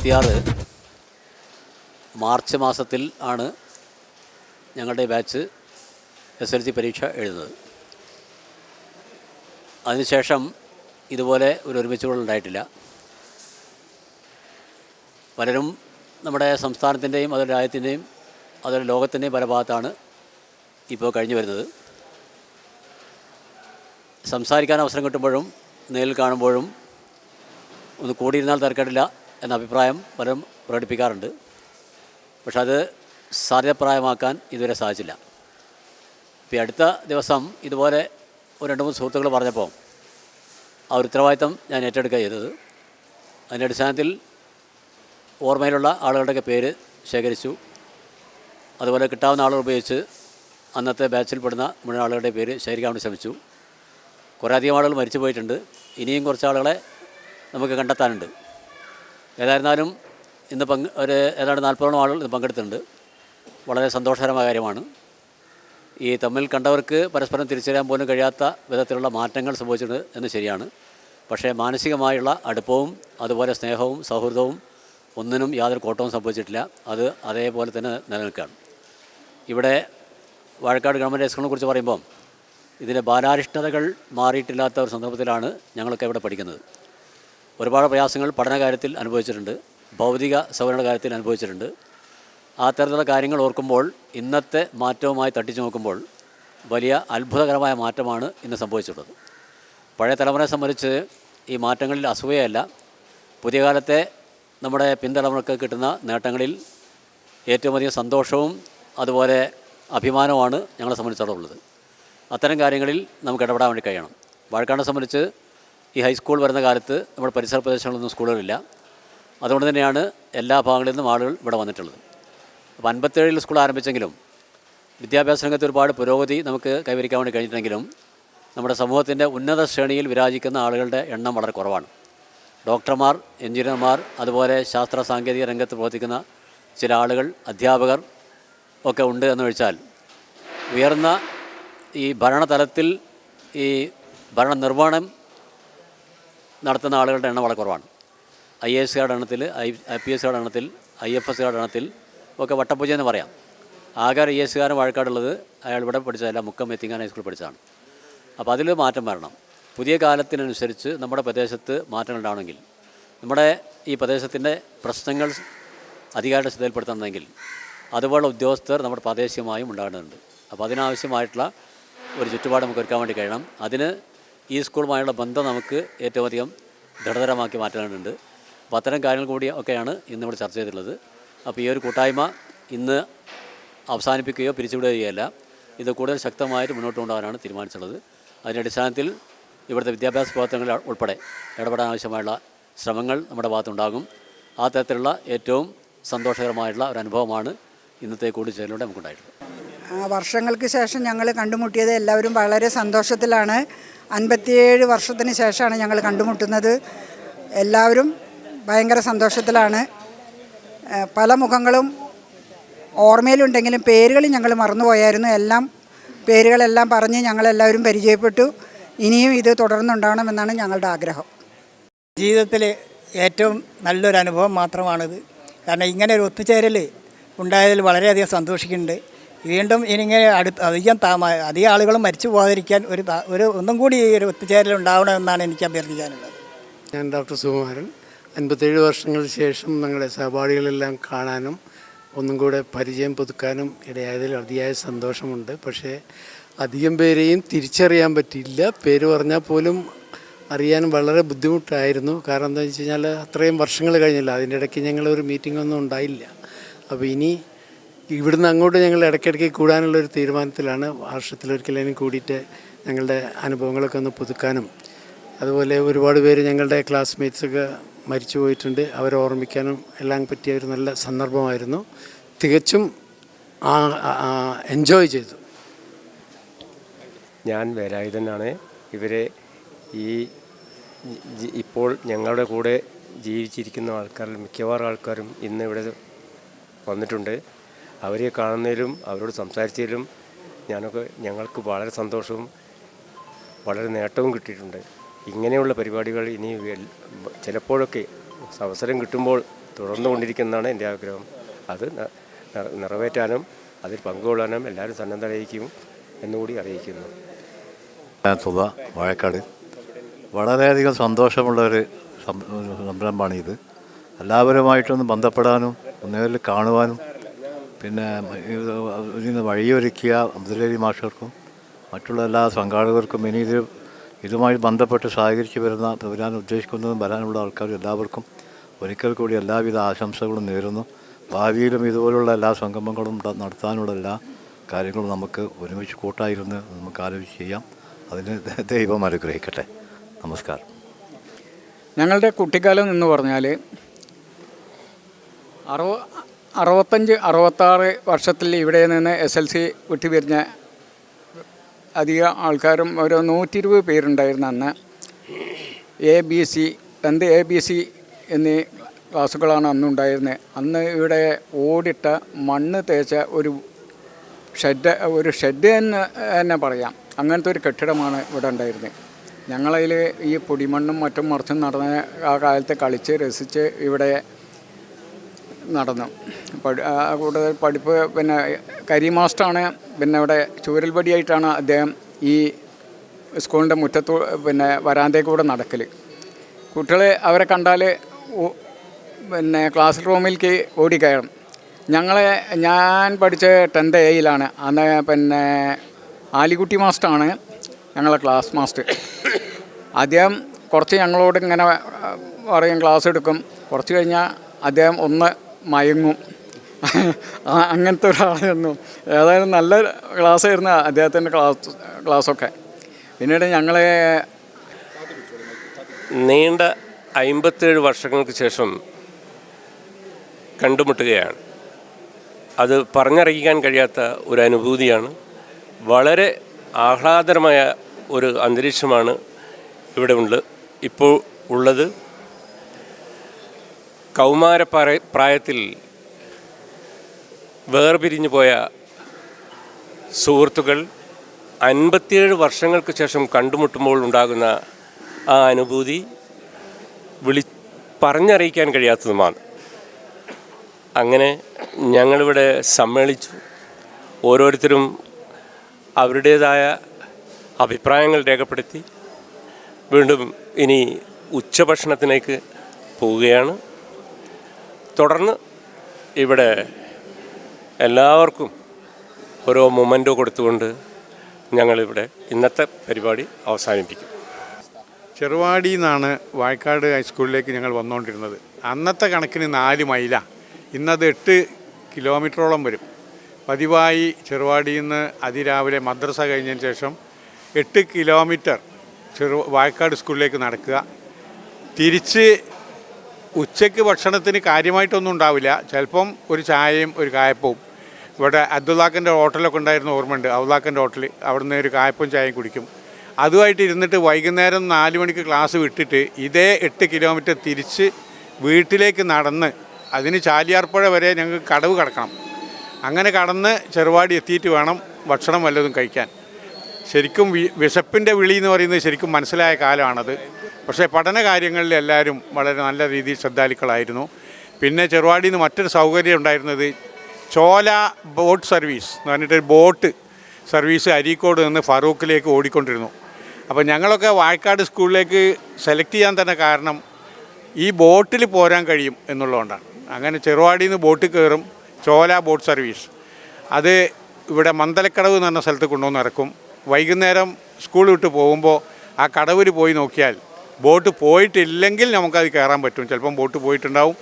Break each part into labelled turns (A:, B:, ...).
A: ഇരുപത്തിയാറ് മാർച്ച് മാസത്തിൽ ആണ് ഞങ്ങളുടെ ബാച്ച് എസ് എൽ സി പരീക്ഷ എഴുതുന്നത്. അതിനുശേഷം ഇതുപോലെ ഒരു ഒരുമിച്ചുകൾ ഉണ്ടായിട്ടില്ല. പലരും നമ്മുടെ സംസ്ഥാനത്തിന്റെയും അതുപോലെ രാജ്യത്തിന്റെയും അതുപോലെ ലോകത്തിന്റെയും പല ഭാഗത്താണ് ഇപ്പോൾ കഴിഞ്ഞു വരുന്നത്. സംസാരിക്കാൻ അവസരം കിട്ടുമ്പോഴും നേരിൽ കാണുമ്പോഴും ഒന്ന് കൂടിയിരുന്നാൽ തിരക്കേടില്ല എന്ന അഭിപ്രായം പലരും പ്രകടിപ്പിക്കാറുണ്ട്. പക്ഷെ അത് സാധ്യപ്രായമാക്കാൻ ഇതുവരെ സാധിച്ചില്ല. ഇപ്പോൾ അടുത്ത ദിവസം ഇതുപോലെ ഒരു രണ്ട് മൂന്ന് സുഹൃത്തുക്കൾ പറഞ്ഞപ്പോൾ ആ ഒരു ഉത്തരവാദിത്തം ഞാൻ ഏറ്റെടുക്കുക ചെയ്തത്. അതിന്റെ അടിസ്ഥാനത്തിൽ ഓർമ്മയിലുള്ള ആളുകളുടെയൊക്കെ പേര് ശേഖരിച്ചു. അതുപോലെ കിട്ടാവുന്ന ആളുകൾ ഉപയോഗിച്ച് അന്നത്തെ ബാച്ചിൽപ്പെടുന്ന മുഴുവൻ ആളുകളുടെ പേര് ശേഖരിക്കാൻ വേണ്ടി ശ്രമിച്ചു. കുറേ അധികം ആളുകൾ മരിച്ചു പോയിട്ടുണ്ട് ഇനിയും കുറച്ച് ആളുകളെ നമുക്ക് കണ്ടെത്താനുണ്ട്. ഏതായിരുന്നാലും ഇന്ന് പങ്ക് ഒരു ഏതാണ്ട് നാൽപ്പതോളം ആളുകൾ ഇന്ന് പങ്കെടുത്തിട്ടുണ്ട്. വളരെ സന്തോഷകരമായ കാര്യമാണ്. ഈ തമ്മിൽ കണ്ടവർക്ക് പരസ്പരം തിരിച്ചറിയാൻ പോലും കഴിയാത്ത വിധത്തിലുള്ള മാറ്റങ്ങൾ സംഭവിച്ചിട്ടുണ്ട് എന്ന് ശരിയാണ്. പക്ഷേ മാനസികമായുള്ള അടുപ്പവും അതുപോലെ സ്നേഹവും സൗഹൃദവും ഒന്നിനും യാതൊരു കോട്ടവും സംഭവിച്ചിട്ടില്ല. അത് അതേപോലെ തന്നെ നിലനിൽക്കുകയാണ്. ഇവിടെ വാഴക്കാട് ഗവൺമെന്റ് ഹൈസ്കൂളിനെ കുറിച്ച് പറയുമ്പം ഇതിന്റെ ബാലാരിഷ്ടതകൾ മാറിയിട്ടില്ലാത്ത ഒരു സന്ദർഭത്തിലാണ് ഞങ്ങളൊക്കെ ഇവിടെ പഠിക്കുന്നത്. ഒരുപാട് പ്രയാസങ്ങൾ പഠന കാര്യത്തിൽ അനുഭവിച്ചിട്ടുണ്ട് ഭൗതിക സൗകര്യങ്ങളുടെ കാര്യത്തിൽ അനുഭവിച്ചിട്ടുണ്ട്. ആ തരത്തിലുള്ള കാര്യങ്ങൾ ഓർക്കുമ്പോൾ ഇന്നത്തെ മാറ്റവുമായി തട്ടിച്ചു നോക്കുമ്പോൾ വലിയ അത്ഭുതകരമായ മാറ്റമാണ് ഇന്ന് സംഭവിച്ചിട്ടുള്ളത്. പഴയ തലമുറയെ സംബന്ധിച്ച് ഈ മാറ്റങ്ങളിൽ അസൂയയല്ല. പുതിയ കാലത്തെ നമ്മുടെ പിന്തലമുറക്ക് കിട്ടുന്ന നേട്ടങ്ങളിൽ ഏറ്റവും അധികം സന്തോഷവും അതുപോലെ അഭിമാനവുമാണ് ഞങ്ങളെ സംബന്ധിച്ചിടത്തോളം അത്തരം കാര്യങ്ങളിൽ നമുക്ക് ഇടപെടാൻ വേണ്ടി കഴിയണം. വാഴക്കാടിനെ സംബന്ധിച്ച് ഈ ഹൈസ്കൂൾ വരുന്ന കാലത്ത് നമ്മുടെ പരിസര പ്രദേശങ്ങളിലൊന്നും സ്കൂളുകളില്ല. അതുകൊണ്ട് തന്നെയാണ് എല്ലാ ഭാഗങ്ങളിൽ നിന്നും ആളുകൾ ഇവിടെ വന്നിട്ടുള്ളത്. അപ്പോൾ അൻപത്തേഴിൽ സ്കൂൾ ആരംഭിച്ചെങ്കിലും വിദ്യാഭ്യാസ രംഗത്ത് ഒരുപാട് പുരോഗതി നമുക്ക് കൈവരിക്കാൻ വേണ്ടി കഴിഞ്ഞിട്ടുണ്ടെങ്കിലും നമ്മുടെ സമൂഹത്തിന്റെ ഉന്നത ശ്രേണിയിൽ വിരാജിക്കുന്ന ആളുകളുടെ എണ്ണം വളരെ കുറവാണ്. ഡോക്ടർമാർ എഞ്ചിനീയർമാർ അതുപോലെ ശാസ്ത്ര സാങ്കേതിക രംഗത്ത് പ്രവർത്തിക്കുന്ന ചില ആളുകൾ അധ്യാപകർ ഒക്കെ ഉണ്ട് എന്ന് വെച്ചാൽ ഉയർന്ന ഈ ഭരണതലത്തിൽ ഈ ഭരണ നിർവഹണം നടത്തുന്ന ആളുകളുടെ എണ്ണം വളരെ കുറവാണ്. ഐ എ എസ്കാരുടെ എണ്ണത്തിൽ ഐ ഐ പി എസ്കാരുടെ എണ്ണത്തിൽ ഐ എഫ് എസ്കാരുടെ എണ്ണത്തിൽ ഒക്കെ വട്ടപ്പൂജ എന്ന് പറയാം. ആകെ ഐ എസ് കാരൻ വാഴക്കാടുള്ളത് അയാൾ ഇവിടെ പഠിച്ചതല്ല മുക്കം എത്തിങ്ങാൻ ഹൈസ്കൂളിൽ പഠിച്ചതാണ്. അപ്പോൾ അതിൽ മാറ്റം വരണം. പുതിയ കാലത്തിനനുസരിച്ച് നമ്മുടെ പ്രദേശത്ത് മാറ്റങ്ങൾ ഉണ്ടാവണമെങ്കിൽ നമ്മുടെ ഈ പ്രദേശത്തിന്റെ പ്രശ്നങ്ങൾ അധികാരിയുടെ ശ്രദ്ധയിൽപ്പെടുത്തണമെങ്കിൽ അതുപോലെ ഉദ്യോഗസ്ഥർ നമ്മുടെ പ്രാദേശികമായും ഉണ്ടാകേണ്ടതുണ്ട്. അപ്പോൾ അതിനാവശ്യമായിട്ടുള്ള ഒരു ചുറ്റുപാട് നമുക്ക് ഒരുക്കാൻ വേണ്ടി കഴിയണം. അതിന് ഈ സ്കൂളുമായുള്ള ബന്ധം നമുക്ക് ഏറ്റവും അധികം ദൃഢതരമാക്കി മാറ്റാനുണ്ട്. അപ്പോൾ അത്തരം കാര്യങ്ങൾ കൂടി ഒക്കെയാണ് ഇന്ന് ഇവിടെ ചർച്ച ചെയ്തിട്ടുള്ളത്. അപ്പോൾ ഈ ഒരു കൂട്ടായ്മ ഇന്ന് അവസാനിപ്പിക്കുകയോ പിരിച്ചുവിടുകയോ ഇത് കൂടുതൽ ശക്തമായിട്ട് മുന്നോട്ട് കൊണ്ടുപോകാനാണ് തീരുമാനിച്ചിട്ടുള്ളത്. അതിന്റെ അടിസ്ഥാനത്തിൽ ഇവിടുത്തെ വിദ്യാഭ്യാസ പ്രവർത്തനങ്ങളിൽ ഉൾപ്പെടെ ഇടപെടാൻ ആവശ്യമായുള്ള ശ്രമങ്ങൾ നമ്മുടെ ഭാഗത്തുണ്ടാകും. ആ തരത്തിലുള്ള ഏറ്റവും സന്തോഷകരമായിട്ടുള്ള ഒരു അനുഭവമാണ് ഇന്നത്തെ കൂടിച്ചേരലിലൂടെ നമുക്കുണ്ടായിട്ടുള്ളത്.
B: വർഷങ്ങൾക്ക് ശേഷം ഞങ്ങൾ കണ്ടുമുട്ടിയത് എല്ലാവരും വളരെ സന്തോഷത്തിലാണ്. അൻപത്തിയേഴ് വർഷത്തിന് ശേഷമാണ് ഞങ്ങൾ കണ്ടുമുട്ടുന്നത്. എല്ലാവരും ഭയങ്കര സന്തോഷത്തിലാണ്. പല മുഖങ്ങളും ഓർമ്മയിലുണ്ടെങ്കിലും പേരുകൾ ഞങ്ങൾ മറന്നുപോയായിരുന്നു. എല്ലാം പേരുകളെല്ലാം പറഞ്ഞ് ഞങ്ങളെല്ലാവരും പരിചയപ്പെട്ടു. ഇനിയും ഇത് തുടർന്നുണ്ടാവണമെന്നാണ് ഞങ്ങളുടെ ആഗ്രഹം.
C: ജീവിതത്തിൽ ഏറ്റവും നല്ലൊരു അനുഭവം മാത്രമാണിത്. കാരണം ഇങ്ങനെ ഒരു ഒത്തുചേരൽ ഉണ്ടായതിൽ വളരെയധികം സന്തോഷിക്കുന്നുണ്ട്. വീണ്ടും ഇനിങ്ങനെ അടുത്ത് അധികം താമ അധികം ആളുകളും മരിച്ചു പോകാതിരിക്കാൻ ഒരു ഒരു ഒന്നും കൂടി ഒരു ഒത്തുചേരൽ ഉണ്ടാവണമെന്നാണ് എനിക്ക് അഭ്യർത്ഥിക്കാനുള്ളത്.
D: ഞാൻ ഡോക്ടർ സുകുമാരൻ. അൻപത്തേഴ് വർഷങ്ങൾക്ക് ശേഷം ഞങ്ങളുടെ സഹപാഠികളെല്ലാം കാണാനും ഒന്നും കൂടെ പരിചയം പുതുക്കാനും ഇടയായതിൽ അതിയായ സന്തോഷമുണ്ട്. പക്ഷേ അധികം പേരെയും തിരിച്ചറിയാൻ പറ്റിയില്ല. പേര് പറഞ്ഞാൽ പോലും അറിയാൻ വളരെ ബുദ്ധിമുട്ടായിരുന്നു. കാരണം എന്താ വെച്ച് കഴിഞ്ഞാൽ അത്രയും വർഷങ്ങൾ കഴിഞ്ഞില്ല. അതിന്റെ ഇടയ്ക്ക് ഞങ്ങളൊരു മീറ്റിംഗ് ഒന്നും ഉണ്ടായില്ല. അപ്പോൾ ഇനി ഇവിടുന്ന് അങ്ങോട്ട് ഞങ്ങൾ ഇടയ്ക്കിടയ്ക്ക് കൂടാനുള്ള ഒരു തീരുമാനത്തിലാണ് വർഷത്തിലൊരിക്കലും കൂടിയിട്ട് ഞങ്ങളുടെ അനുഭവങ്ങളൊക്കെ ഒന്ന് പുതുക്കാനും. അതുപോലെ ഒരുപാട് പേര് ഞങ്ങളുടെ ക്ലാസ്മേറ്റ്സൊക്കെ മരിച്ചു പോയിട്ടുണ്ട്. അവരെ ഓർമ്മിക്കാനും എല്ലാം പറ്റിയ ഒരു നല്ല സന്ദർഭമായിരുന്നു. തികച്ചും എൻജോയ് ചെയ്തു.
E: ഞാൻ വേലായുധനാണ്. ഇവരെ ഈ ഇപ്പോൾ ഞങ്ങളുടെ കൂടെ ജീവിച്ചിരിക്കുന്ന ആൾക്കാരിൽ മിക്കവാറും ആൾക്കാരും ഇന്ന് ഇവിടെ വന്നിട്ടുണ്ട്. അവരെ കാണുന്നതിലും അവരോട് സംസാരിച്ചതിലും ഞാനൊക്കെ ഞങ്ങൾക്ക് വളരെ സന്തോഷവും വളരെ നേട്ടവും കിട്ടിയിട്ടുണ്ട്. ഇങ്ങനെയുള്ള പരിപാടികൾ ഇനി ചിലപ്പോഴൊക്കെ അവസരം കിട്ടുമ്പോൾ തുടർന്നു തുടർന്നുകൊണ്ടിരിക്കുന്നതാണ് എന്റെ ആഗ്രഹം. അത് നിറവേറ്റാനും അതിൽ പങ്കുകൊള്ളാനും എല്ലാവരും സന്നദ്ധരായിരിക്കും എന്നുകൂടി അറിയിക്കുന്നു.
F: തുക വാഴക്കാട് വളരെയധികം സന്തോഷമുള്ള ഒരു സംരംഭമാണിത്. എല്ലാവരുമായിട്ടൊന്ന് ബന്ധപ്പെടാനും നേരിൽ കാണുവാനും പിന്നെ ഇത് ഇതിന് വഴിയൊരുക്കിയ അബ്ദുലലി മാഷർക്കും മറ്റുള്ള എല്ലാ സംഘാടകർക്കും ഇനി ഇത് ഇതുമായി ബന്ധപ്പെട്ട് സഹകരിച്ച് വരുന്ന വരാൻ ഉദ്ദേശിക്കുന്നതും വരാനുള്ള ആൾക്കാർ എല്ലാവർക്കും ഒരിക്കൽ കൂടി എല്ലാവിധ ആശംസകളും നേരുന്നു. ഭാവിയിലും ഇതുപോലുള്ള എല്ലാ സംഗമങ്ങളും നട- നടത്താനുള്ള എല്ലാ കാര്യങ്ങളും നമുക്ക് ഒരുമിച്ച് കൂട്ടായിരുന്ന്. നമുക്ക് ആലോചിച്ച് ചെയ്യാം. അതിന് ദൈവം അനുഗ്രഹിക്കട്ടെ. നമസ്കാരം.
G: ഞങ്ങളുടെ കുട്ടിക്കാലം എന്ന് പറഞ്ഞാൽ അറുപ അറുപത്തഞ്ച് അറുപത്താറ് വർഷത്തിൽ ഇവിടെ നിന്ന് എസ് എൽ സി വിട്ടുപിരിഞ്ഞ അധിക ആൾക്കാരും ഒരു നൂറ്റി ഇരുപത് പേരുണ്ടായിരുന്നു അന്ന്. എ ബി സി രണ്ട് എ ബി സി എന്നീ ക്ലാസ്സുകളാണ് അന്നുണ്ടായിരുന്നത് അന്ന് ഇവിടെ ഓടിട്ട മണ്ണ് തേച്ച ഒരു ഷെഡ് ഒരു ഷെഡ് എന്ന് തന്നെ പറയാം. അങ്ങനത്തെ ഒരു കെട്ടിടമാണ് ഇവിടെ ഉണ്ടായിരുന്നത് ഞങ്ങളതിൽ ഈ പൊടിമണ്ണും മറ്റും മറിച്ചും നടന്ന ആ കാലത്ത് കളിച്ച് രസിച്ച് ഇവിടെ നടന്നു. കൂടുതൽ പഠിപ്പ് പിന്നെ കരി മാസ്റ്ററാണ്. പിന്നെ ഇവിടെ ചൂരൽപടിയായിട്ടാണ് അദ്ദേഹം ഈ സ്കൂളിന്റെ മുറ്റത്തു പിന്നെ വരാന്തേ കൂടെ നടക്കൽ കുട്ടികൾ അവരെ കണ്ടാൽ പിന്നെ ക്ലാസ് റൂമിലേക്ക് ഓടിക്കയറും ഞങ്ങളെ ഞാൻ പഠിച്ച ടെൻത്ത് എയിലാണ്. അന്ന് പിന്നെ ആലിക്കുട്ടി മാസ്റ്ററാണ് ഞങ്ങളെ ക്ലാസ് മാസ്റ്റർ. അദ്ദേഹം കുറച്ച് ഞങ്ങളോട് ഇങ്ങനെ പറയും ക്ലാസ് എടുക്കും. കുറച്ച് കഴിഞ്ഞാൽ അദ്ദേഹം ഒന്ന് മയങ്ങും. അങ്ങനത്തെ ഒരാളായിരുന്നു. ഏതായാലും നല്ല ക്ലാസ് ആയിരുന്നു അദ്ദേഹത്തിന്റെ ക്ലാസ് ക്ലാസ്സൊക്കെ പിന്നീട് ഞങ്ങളെ
E: നീണ്ട അമ്പത്തേഴ് വർഷങ്ങൾക്ക് ശേഷം കണ്ടുമുട്ടുകയാണ്. അത് പറഞ്ഞറിയിക്കാൻ കഴിയാത്ത ഒരു അനുഭൂതിയാണ്. വളരെ ആഹ്ലാദകരമായ ഒരു അന്തരീക്ഷമാണ് ഇവിടെ ഉണ്ട് ഇപ്പോൾ ഉള്ളത്. കൗമാര പ്രായ- പ്രായത്തിൽ വേർപിരിഞ്ഞു പോയ സുഹൃത്തുക്കൾ അൻപത്തിയേഴ് വർഷങ്ങൾക്ക് ശേഷം കണ്ടുമുട്ടുമ്പോൾ ഉണ്ടാകുന്ന ആ അനുഭൂതി വിളി പറഞ്ഞറിയിക്കാൻ കഴിയാത്തതുമാണ്. അങ്ങനെ ഞങ്ങളിവിടെ സമ്മേളിച്ചു. ഓരോരുത്തരും അവരുടേതായ അഭിപ്രായങ്ങൾ രേഖപ്പെടുത്തി. വീണ്ടും ഇനി ഉച്ചഭക്ഷണത്തിലേക്ക് പോവുകയാണ്. തുടർന്ന് ഇവിടെ എല്ലാവർക്കും ഓരോ മൊമെന്റോ കൊടുത്തുകൊണ്ട് ഞങ്ങളിവിടെ ഇന്നത്തെ പരിപാടി അവസാനിപ്പിക്കും.
H: ചെറുവാടിയിൽ നിന്നാണ് വായ്ക്കാട് ഹൈസ്കൂളിലേക്ക് ഞങ്ങൾ വന്നുകൊണ്ടിരുന്നത്. അന്നത്തെ കണക്കിന് നാല് മൈല. ഇന്നത് എട്ട് കിലോമീറ്ററോളം വരും. പതിവായി ചെറുവാടിയിൽ നിന്ന് അതിരാവിലെ മദ്രസ കഴിഞ്ഞതിന് ശേഷം എട്ട് കിലോമീറ്റർ ചെറു വായക്കാട് സ്കൂളിലേക്ക് നടക്കുക. തിരിച്ച് ഉച്ചയ്ക്ക് ഭക്ഷണത്തിന് കാര്യമായിട്ടൊന്നും ഉണ്ടാവില്ല. ചിലപ്പം ഒരു ചായയും ഒരു കായപ്പവും. ഇവിടെ അബ്ദുല്ലാഖിന്റെ ഹോട്ടലൊക്കെ ഉണ്ടായിരുന്ന ഓർമ്മയുണ്ട്. അബ്ദുല്ലാഖിന്റെ ഹോട്ടൽ അവിടുന്ന് ഒരു കായപ്പും ചായയും കുടിക്കും. അതുമായിട്ട് ഇരുന്നിട്ട് വൈകുന്നേരം നാല് മണിക്ക് ക്ലാസ് വിട്ടിട്ട് ഇതേ എട്ട് കിലോമീറ്റർ തിരിച്ച് വീട്ടിലേക്ക് നടന്ന് അതിന് ചാലിയാർപ്പുഴ വരെ ഞങ്ങൾക്ക് കടവ് കടക്കണം. അങ്ങനെ കടന്ന് ചെറുവാടി എത്തിയിട്ട് വേണം ഭക്ഷണം വല്ലതും കഴിക്കാൻ. ശരിക്കും വിശപ്പിന്റെ വിളി എന്ന് പറയുന്നത് ശരിക്കും മനസ്സിലായ കാലമാണത്. പക്ഷേ പഠന കാര്യങ്ങളിൽ എല്ലാവരും വളരെ നല്ല രീതിയിൽ ശ്രദ്ധാലുക്കളായിരുന്നു. പിന്നെ ചെറുവാടിയിൽ നിന്ന് മറ്റൊരു സൗകര്യം ഉണ്ടായിരുന്നത് ചോല ബോട്ട് സർവീസ് എന്ന് പറഞ്ഞിട്ടൊരു ബോട്ട് സർവീസ് അരീക്കോട് നിന്ന് ഫറൂഖിലേക്ക് ഓടിക്കൊണ്ടിരുന്നു. അപ്പോൾ ഞങ്ങളൊക്കെ വാഴക്കാട് സ്കൂളിലേക്ക് സെലക്ട് ചെയ്യാൻ തന്നെ കാരണം ഈ ബോട്ടിൽ പോരാൻ കഴിയും എന്നുള്ളതുകൊണ്ടാണ്. അങ്ങനെ ചെറുവാടിയിൽ നിന്ന് ബോട്ടിൽ കയറും ചോല ബോട്ട് സർവീസ്. അത് ഇവിടെ മന്തലക്കടവ് എന്ന് പറഞ്ഞ സ്ഥലത്ത് കൊണ്ടുവന്ന് ഇറക്കും. വൈകുന്നേരം സ്കൂൾ വിട്ട് പോകുമ്പോൾ ആ കടവിൽ പോയി നോക്കിയാൽ ബോട്ട് പോയിട്ടില്ലെങ്കിൽ നമുക്കത് കയറാൻ പറ്റും. ചിലപ്പം ബോട്ട് പോയിട്ടുണ്ടാവും.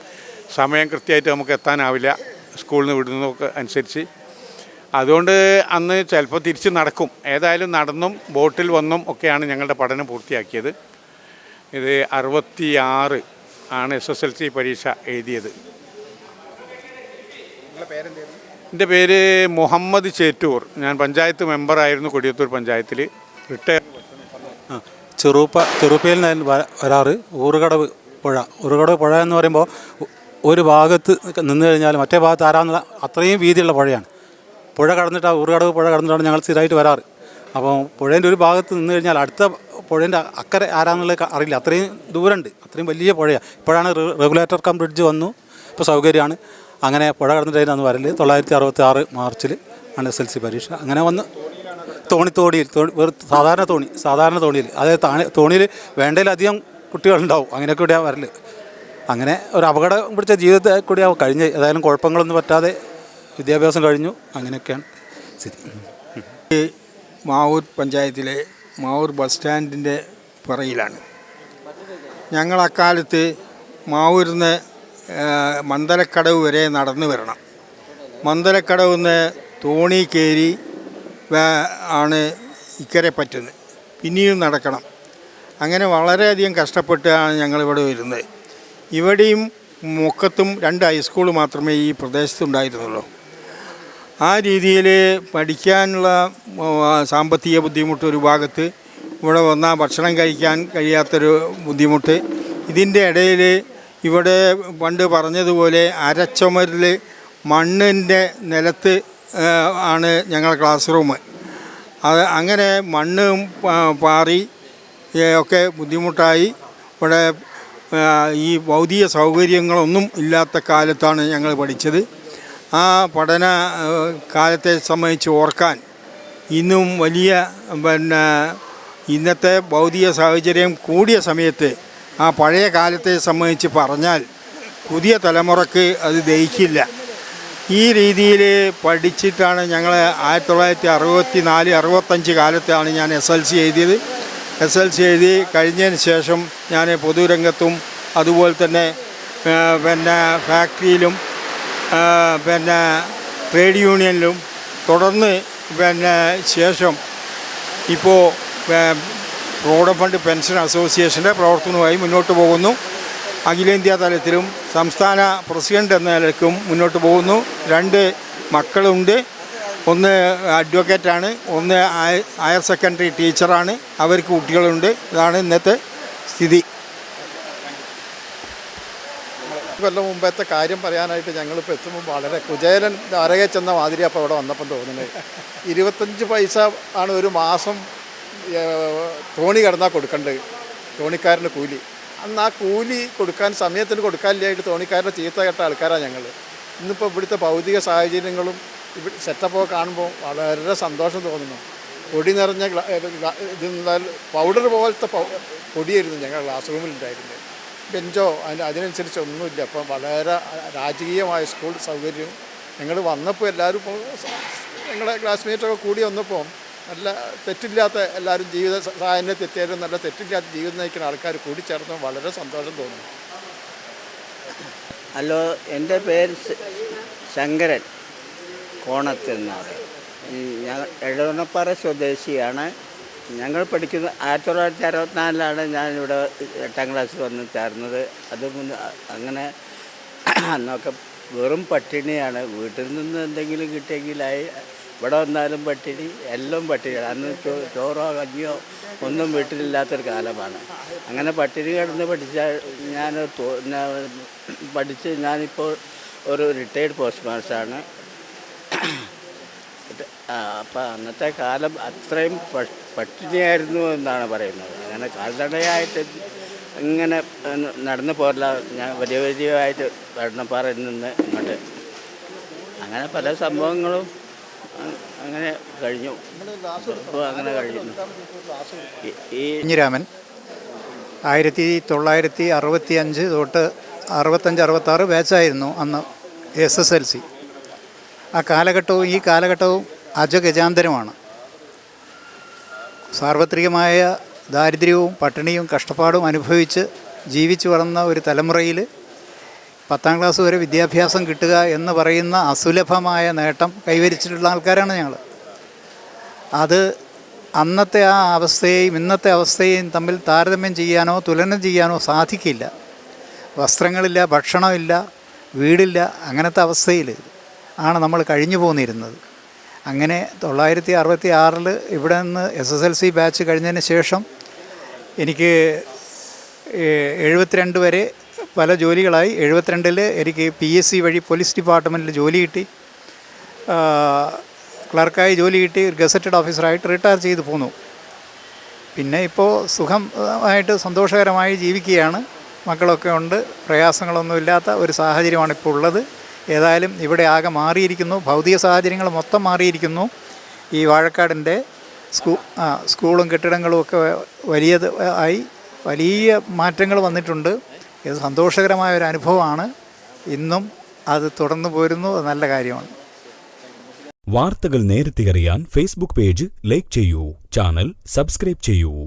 H: സമയം കൃത്യമായിട്ട് നമുക്ക് എത്താനാവില്ല. സ്കൂളിൽ നിന്ന് വിടുന്നതൊക്കെ അനുസരിച്ച്. അതുകൊണ്ട് അന്ന് ചിലപ്പോൾ തിരിച്ച് നടക്കും. ഏതായാലും നടന്നും ബോട്ടിൽ വന്നും ഒക്കെയാണ് ഞങ്ങളുടെ പഠനം പൂർത്തിയാക്കിയത്. ഇത് അറുപത്തി ആറ് ആണ് എസ് എസ് എൽ സി പരീക്ഷ എഴുതിയത്. എന്റെ പേര് മുഹമ്മദ് ചേറ്റൂർ. ഞാൻ പഞ്ചായത്ത് മെമ്പറായിരുന്നു കൊടിയത്തൂർ പഞ്ചായത്തിൽ റിട്ടയർ.
I: ചെറുപ്പ ചെറുപ്പയിൽ വ- വരാറ്. ഊറുകടവ് പുഴ. ഊറുകടവ് പുഴ എന്ന് പറയുമ്പോൾ ഒരു ഭാഗത്ത് നിന്ന് കഴിഞ്ഞാൽ മറ്റേ ഭാഗത്ത് ആരാന്നുള്ള അത്രയും വീതിയുള്ള പുഴയാണ്. പുഴ കടന്നിട്ട് ഊറുകടവ് പുഴ കടന്നിട്ടാണ് ഞങ്ങൾ സ്ഥിരമായിട്ട് വരാറ്. അപ്പോൾ പുഴേന്റെ ഒരു ഭാഗത്ത് നിന്ന് കഴിഞ്ഞാൽ അടുത്ത പുഴേന്റെ അക്കരെ ആരാന്നുള്ളത് അറിയില്ല. അത്രയും ദൂരമുണ്ട്. അത്രയും വലിയ പുഴയാണ്. ഇപ്പോഴാണ് റെഗുലേറ്റർ കം ബ്രിഡ്ജ് വന്നു. ഇപ്പോൾ സൗകര്യമാണ്. അങ്ങനെ പുഴ കടന്നിട്ടായിരുന്നു അന്ന് വരൽ. തൊള്ളായിരത്തി അറുപത്തി ആറ് മാർച്ചിൽ ആണ് എസ് എൽ സി പരീക്ഷ. അങ്ങനെ വന്ന് തോണി തോണിയിൽ തോണി സാധാരണ തോണി സാധാരണ തോണിയിൽ അതായത് താണി തോണിയിൽ വേണ്ടതിലധികം കുട്ടികളുണ്ടാവും. അങ്ങനെയൊക്കെ ഇവിടെ വരൽ. അങ്ങനെ ഒരു അപകടം പിടിച്ച ജീവിതത്തെ കൂടിയാണ് കഴിഞ്ഞ് ഏതായാലും കുഴപ്പങ്ങളൊന്നും പറ്റാതെ വിദ്യാഭ്യാസം കഴിഞ്ഞു. അങ്ങനെയൊക്കെയാണ് സ്ഥിതി.
J: മാവൂർ പഞ്ചായത്തിലെ മാവൂർ ബസ് സ്റ്റാൻഡിന്റെ പുറയിലാണ്. ഞങ്ങൾ അക്കാലത്ത് മാവൂരിൽ നിന്ന് മന്ദലക്കടവ് വരെ നടന്നു വരണം. മന്ദലക്കടവ് നിന്ന് തോണി കയറി ആണ് ഇക്കരെ പറ്റുന്നത്. പിന്നെയും നടക്കണം. അങ്ങനെ വളരെയധികം കഷ്ടപ്പെട്ടാണ് ഞങ്ങളിവിടെ വരുന്നത്. ഇവിടെയും മുക്കത്തും രണ്ട് ഹൈസ്കൂൾ മാത്രമേ ഈ പ്രദേശത്തുണ്ടായിരുന്നുള്ളൂ. ആ രീതിയിൽ പഠിക്കാനുള്ള സാമ്പത്തിക ബുദ്ധിമുട്ട് ഒരു ഭാഗത്ത് ഇവിടെ വന്നാൽ ഭക്ഷണം കഴിക്കാൻ കഴിയാത്തൊരു ബുദ്ധിമുട്ട്. ഇതിന്റെ ഇടയിൽ ഇവിടെ പണ്ട് പറഞ്ഞതുപോലെ അരച്ചുമരിൽ മണ്ണിന്റെ നിലത്ത് ആണ് ഞങ്ങളുടെ ക്ലാസ് റൂം അത് അങ്ങനെ മണ്ണ് പാറി ഒക്കെ ബുദ്ധിമുട്ടായി. ഇവിടെ ഈ ഭൗതിക സൗകര്യങ്ങളൊന്നും ഇല്ലാത്ത കാലത്താണ് ഞങ്ങൾ പഠിച്ചത്. ആ പഠന കാലത്തെ സംബന്ധിച്ച് ഓർക്കാൻ ഇന്നും വലിയ പിന്നെ ഇന്നത്തെ ഭൗതിക സാഹചര്യം കൂടിയ സമയത്ത് ആ പഴയ കാലത്തെ സംബന്ധിച്ച് പറഞ്ഞാൽ പുതിയ തലമുറയ്ക്ക് അത് ദഹിക്കില്ല. ഈ രീതിയിൽ പഠിച്ചിട്ടാണ് ഞങ്ങൾ ആയിരത്തി തൊള്ളായിരത്തി അറുപത്തി നാല് അറുപത്തഞ്ച് കാലത്താണ് ഞാൻ എസ് എൽ സി എഴുതിയത്. എസ് എൽ സി എഴുതി കഴിഞ്ഞതിന് ശേഷം ഞാൻ പൊതുരംഗത്തും അതുപോലെ തന്നെ പിന്നെ ഫാക്ടറിയിലും പിന്നെ ട്രേഡ് യൂണിയനിലും തുടർന്ന് പിന്നെ ശേഷം ഇപ്പോൾ റോഡ് ഫണ്ട് പെൻഷൻ അസോസിയേഷന്റെ പ്രവർത്തനവുമായി മുന്നോട്ട് പോകുന്നു. അഖിലേന്ത്യാ തലത്തിലും സംസ്ഥാന പ്രസിഡന്റ് എന്ന നിലയ്ക്കും മുന്നോട്ട് പോകുന്നു. രണ്ട് മക്കളുണ്ട്. ഒന്ന് അഡ്വക്കേറ്റാണ്. ഒന്ന് ഹയർ സെക്കൻഡറി ടീച്ചറാണ്. അവർക്ക് കുട്ടികളുണ്ട്. ഇതാണ് ഇന്നത്തെ സ്ഥിതി.
K: കൊല്ലം മുമ്പത്തെ കാര്യം പറയാനായിട്ട് ഞങ്ങളിപ്പോൾ എത്തുമ്പോൾ വളരെ കുചേലൻ അരകെ ചെന്ന മാതിരി അപ്പോൾ അവിടെ വന്നപ്പം തോന്നുന്നത്. ഇരുപത്തഞ്ച് പൈസ ആണ് ഒരു മാസം തോണി കിടന്നാൽ കൊടുക്കേണ്ടത് തോണിക്കാരന് കൂലി. അന്ന് ആ കൂലി കൊടുക്കാൻ സമയത്തിന് കൊടുക്കാനില്ലായിട്ട് തോണിക്കാരന്റെ ചീത്ത കെട്ട ആൾക്കാരാണ് ഞങ്ങൾ ഇന്നിപ്പോൾ ഇവിടുത്തെ ഭൗതിക സാഹചര്യങ്ങളും ഇവിടെ സെറ്റപ്പൊക്കെ കാണുമ്പോൾ വളരെ സന്തോഷം തോന്നുന്നു. പൊടി നിറഞ്ഞ ഇതെന്നാൽ ഇത് പൗഡർ പോലത്തെ പൊടിയായിരുന്നു ഞങ്ങൾ ക്ലാസ് റൂമിലുണ്ടായിരുന്നത് ബെഞ്ചോ അതിന് അതിനനുസരിച്ച് ഒന്നുമില്ല. അപ്പം വളരെ രാജകീയമായ സ്കൂൾ സൗകര്യവും ഞങ്ങൾ വന്നപ്പോൾ എല്ലാവരും ഇപ്പോൾ ഞങ്ങളുടെ ക്ലാസ്മേറ്റൊക്കെ കൂടി വന്നപ്പോൾ നല്ല തെറ്റില്ലാത്ത എല്ലാവരും ജീവിത സാഹചര്യത്തിൽ എത്തിയാലും നല്ല തെറ്റില്ലാത്ത ജീവിതം നയിക്കുന്ന ആൾക്കാർ കൂടി ചേർന്ന് വളരെ സന്തോഷം തോന്നുന്നു.
L: ഹലോ എന്റെ പേര് ശങ്കരൻ കോണത്തിൽ നിന്നാണ് ഞാൻ എഴുതണപ്പാറ സ്വദേശിയാണ്. ഞങ്ങൾ പഠിക്കുന്ന ആയിരത്തി തൊള്ളായിരത്തി അറുപത്തിനാലിലാണ് ഞാനിവിടെ എട്ടാം ക്ലാസ്സിൽ വന്ന് ചേർന്നത്. അത് അങ്ങനെ അന്നൊക്കെ വെറും പട്ടിണിയാണ്. വീട്ടിൽ നിന്ന് എന്തെങ്കിലും കിട്ടിയെങ്കിലായി ഇവിടെ വന്നാലും പട്ടിണി എല്ലാം പട്ടിണിയാണ്. അന്ന് ചോറോ കഞ്ഞിയോ ഒന്നും വീട്ടിലില്ലാത്തൊരു കാലമാണ്. അങ്ങനെ പട്ടിണി കിടന്ന് പഠിച്ച ഞാൻ പഠിച്ച് ഞാനിപ്പോൾ ഒരു റിട്ടയർഡ് പോസ്റ്റ് മാസ്റ്ററാണ് അപ്പം അന്നത്തെ കാലം അത്രയും പട്ടിണിയായിരുന്നു എന്നാണ് പറയുന്നത്. അങ്ങനെ കാൽനടയായിട്ട് ഇങ്ങനെ നടന്നു പോരല്ല ഞാൻ വലിയ വലിയമായിട്ട് വെള്ളപ്പാറയിൽ നിന്ന് ഇങ്ങോട്ട്. അങ്ങനെ പല സംഭവങ്ങളും അങ്ങനെ കഴിഞ്ഞു. അങ്ങനെ കഴിഞ്ഞു.
M: കുഞ്ഞിരാമൻ ആയിരത്തി തൊള്ളായിരത്തി അറുപത്തി അഞ്ച് തൊട്ട് അറുപത്തഞ്ച് അറുപത്താറ് ബാച്ചായിരുന്നു അന്ന് എസ് എസ് എൽ സി. ആ കാലഘട്ടവും ഈ കാലഘട്ടവും അജഗജാന്തരമാണ്. സാർവത്രികമായ ദാരിദ്ര്യവും പട്ടിണിയും കഷ്ടപ്പാടും അനുഭവിച്ച് ജീവിച്ചു വളർന്ന ഒരു തലമുറയിൽ പത്താം ക്ലാസ് വരെ വിദ്യാഭ്യാസം കിട്ടുക എന്ന് പറയുന്ന അസുലഭമായ നേട്ടം കൈവരിച്ചിട്ടുള്ള ആൾക്കാരാണ് ഞങ്ങൾ. അത് അന്നത്തെ ആ അവസ്ഥയെയും ഇന്നത്തെ അവസ്ഥയെയും തമ്മിൽ താരതമ്യം ചെയ്യാനോ തുലനം ചെയ്യാനോ സാധിക്കില്ല. വസ്ത്രങ്ങളില്ല ഭക്ഷണമില്ല വീടില്ല അങ്ങനത്തെ അവസ്ഥയിൽ ആണ് നമ്മൾ കഴിഞ്ഞു പോന്നിരുന്നത്. അങ്ങനെ തൊള്ളായിരത്തി അറുപത്തി ആറിൽ ഇവിടെ നിന്ന് S S L C batch കഴിഞ്ഞതിന് ശേഷം എനിക്ക് എഴുപത്തിരണ്ട് വരെ പല ജോലികളായി. എഴുപത്തിരണ്ടിൽ എനിക്ക് പി എസ് സി വഴി പോലീസ് ഡിപ്പാർട്ട്മെന്റിൽ ജോലി കിട്ടി. ക്ലർക്കായി ജോലി കിട്ടി. ഗസറ്റഡ് ഓഫീസറായിട്ട് റിട്ടയർ ചെയ്ത് പോന്നു. പിന്നെ ഇപ്പോൾ സുഖമായിട്ട് സന്തോഷകരമായി ജീവിക്കുകയാണ്. മക്കളൊക്കെ ഉണ്ട്. പ്രയാസങ്ങളൊന്നുമില്ലാത്ത ഒരു സാഹചര്യമാണ് ഇപ്പോൾ ഉള്ളത്. ഏതായാലും ഇവിടെ ആകെ മാറിയിരിക്കുന്നു. ഭൗതിക സാഹചര്യങ്ങൾ മൊത്തം മാറിയിരിക്കുന്നു. ഈ വാഴക്കാടിന്റെ സ്കൂ സ്കൂളും കെട്ടിടങ്ങളും ഒക്കെ വലിയത് ആയി. വലിയ മാറ്റങ്ങൾ വന്നിട്ടുണ്ട്. ഇത് സന്തോഷകരമായ ഒരു അനുഭവമാണ്. ഇന്നും അത് തുടർന്നു പോരുന്നു. നല്ല കാര്യമാണ്.
N: വാർത്തകൾ നേരത്തെ അറിയാൻ ഫേസ്ബുക്ക് പേജ് ലൈക്ക് ചെയ്യൂ. ചാനൽ സബ്സ്ക്രൈബ് ചെയ്യൂ.